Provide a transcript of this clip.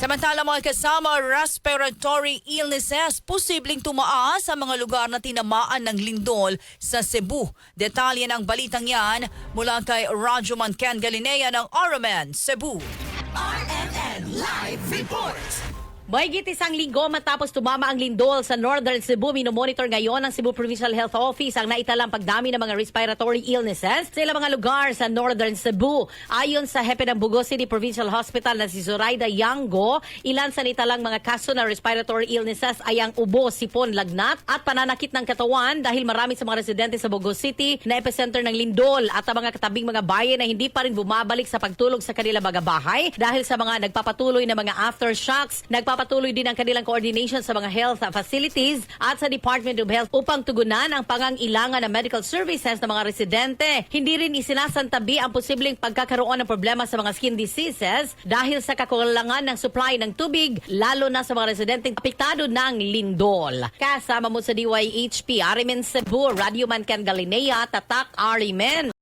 Samantala mga kasama, respiratory illnesses posibleng tumaas sa mga lugar na tinamaan ng lindol sa Cebu. Detalye ng balitang yan mula kay Rajuman Ken Galinea ng RMN Cebu. RMN Live Report. Mahigit isang linggo matapos tumama ang lindol sa Northern Cebu, minomonitor ngayon ng Cebu Provincial Health Office ang naitalang pagdami ng mga respiratory illnesses sa ilang mga lugar sa Northern Cebu. Ayon sa hepe ng Bugo City Provincial Hospital na si Zoraida Yango, ilan sa nitalang mga kaso ng respiratory illnesses ay ang ubo, sipon, lagnat at pananakit ng katawan dahil marami sa mga residente sa Bugo City na epicenter ng lindol at ang mga katabing mga bayan na hindi pa rin bumabalik sa pagtulog sa kanila mga bahay dahil sa mga nagpapatuloy na mga aftershocks, nagpapatuloy din ang kanilang coordination sa mga health facilities at sa Department of Health upang tugunan ang pangangailangan ng medical services ng mga residente. Hindi rin isinasantabi ang posibleng pagkakaroon ng problema sa mga skin diseases dahil sa kakulangan ng supply ng tubig, lalo na sa mga residenteng apektado ng lindol. Kasama mo sa DYHP, Arimen Cebu, Radio Man Ken Galinea, Tatak Arimen.